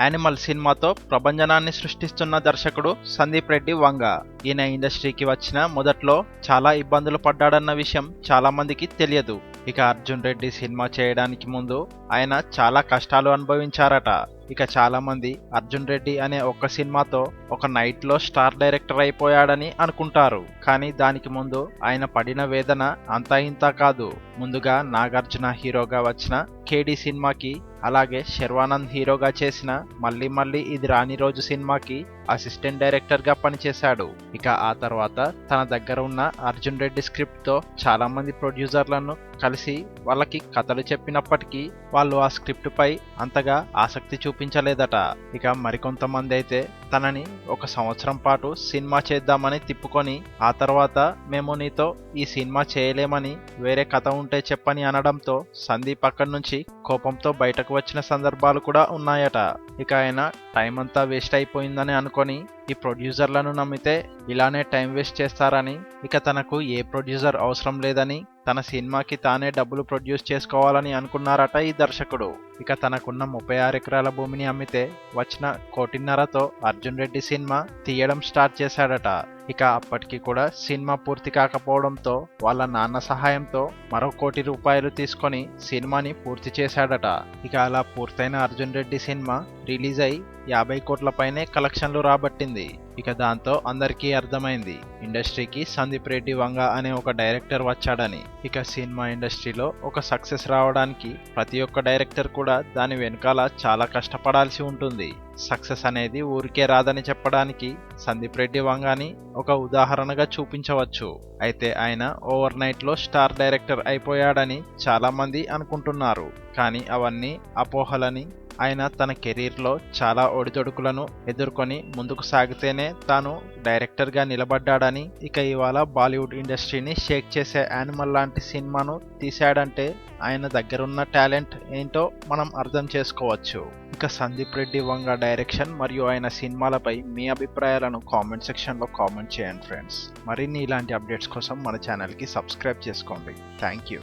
Animal సినిమాతో ప్రభంజనాన్ని సృష్టిస్తున్న దర్శకుడు సందీప్ రెడ్డి వంగ. ఈయన ఇండస్ట్రీకి వచ్చిన మొదట్లో చాలా ఇబ్బందులు పడ్డాడన్న విషయం చాలా మందికి తెలియదు. ఇక అర్జున్ రెడ్డి సినిమా చేయడానికి ముందు ఆయన చాలా కష్టాలు అనుభవించారట. ఇక చాలా మంది అర్జున్ రెడ్డి అనే ఒక్క సినిమాతో ఒక నైట్లో స్టార్ డైరెక్టర్ అయిపోయాడని అనుకుంటారు. కానీ దానికి ముందు ఆయన పడిన వేదన అంతా ఇంత కాదు. ముందుగా నాగార్జున హీరోగా వచ్చిన కేడి సినిమాకి అలాగే శర్వానంద్ హీరోగా చేసిన మళ్ళీ మళ్ళీ ఇది రాని రోజు సినిమాకి అసిస్టెంట్ డైరెక్టర్గా పనిచేశాడు. ఇక ఆ తర్వాత తన దగ్గర ఉన్న అర్జున్ రెడ్డి స్క్రిప్ట్తో చాలా మంది ప్రొడ్యూసర్లను కలిసి వాళ్ళకి కథలు చెప్పినప్పటికీ వాళ్ళు ఆ స్క్రిప్ట్ పై అంతగా ఆసక్తి చూపించలేదట. ఇక మరికొంతమంది అయితే తనని ఒక సంవత్సరం పాటు సినిమా చేద్దామని తిప్పుకొని ఆ తర్వాత మేము నీతో ఈ సినిమా చేయలేమని వేరే కథ ఉంటే చెప్పని అనడంతో సందీప్ అక్కడి నుంచి కోపంతో బయటకు వచ్చిన సందర్భాలు కూడా ఉన్నాయట. ఇక ఆయన టైం అంతా వేస్ట్ అయిపోయిందని అనుకొని ఈ ప్రొడ్యూసర్లను నమ్మితే ఇలానే టైం వేస్ట్ చేస్తారని ఇక తనకు ఏ ప్రొడ్యూసర్ అవసరం లేదని తన సినిమాకి తానే డబ్బులు ప్రొడ్యూస్ చేసుకోవాలని అనుకున్నారట ఈ దర్శకుడు. ఇక తనకున్న ముప్పై ఆరు ఎకరాల భూమిని అమ్మితే వచ్చిన కోటిన్నరతో అర్జున్ రెడ్డి సినిమా తీయడం స్టార్ట్ చేశాడట. ఇక అప్పటికి కూడా సినిమా పూర్తి కాకపోవడంతో వాళ్ళ నాన్న సహాయంతో మరో కోటి రూపాయలు తీసుకొని సినిమాని పూర్తి చేశాడట. ఇక అలా పూర్తయిన అర్జున్ రెడ్డి సినిమా రిలీజ్ అయి యాభై కోట్ల పైనే కలెక్షన్లు రాబట్టింది. ఇక దాంతో అందరికీ అర్థమైంది. ఇండస్ట్రీకి సందీప్ రెడ్డి వంగ అనే ఒక డైరెక్టర్ వచ్చాడని. ఇక సినిమా ఇండస్ట్రీలో ఒక సక్సెస్ రావడానికి ప్రతి ఒక్క డైరెక్టర్ కూడా దాని వెనకాల చాలా కష్టపడాల్సి ఉంటుంది. సక్సెస్ అనేది ఊరికే రాదని చెప్పడానికి సందీప్ రెడ్డి వంగాని ఒక ఉదాహరణగా చూపించవచ్చు. అయితే ఆయన ఓవర్ నైట్లో స్టార్ డైరెక్టర్ అయిపోయాడని చాలా మంది అనుకుంటున్నారు. కానీ అవన్నీ అపోహలని ఆయన తన కెరీర్లో చాలా ఒడిదొడుకులను ఎదుర్కొని ముందుకు సాగితేనే తాను డైరెక్టర్గా నిలబడ్డాడని ఇక ఇవాళ బాలీవుడ్ ఇండస్ట్రీని షేక్ చేసే యానిమల్ లాంటి సినిమాను తీశాడంటే ఆయన దగ్గరున్న టాలెంట్ ఏంటో మనం అర్థం చేసుకోవచ్చు. ఇక సందీప్ రెడ్డి వంగ డైరెక్షన్ మరియు ఆయన సినిమాలపై మీ అభిప్రాయాలను కామెంట్ సెక్షన్లో కామెంట్ చేయండి ఫ్రెండ్స్. మరిన్ని ఇలాంటి అప్డేట్స్ కోసం మన ఛానల్కి సబ్స్క్రైబ్ చేసుకోండి. Thank you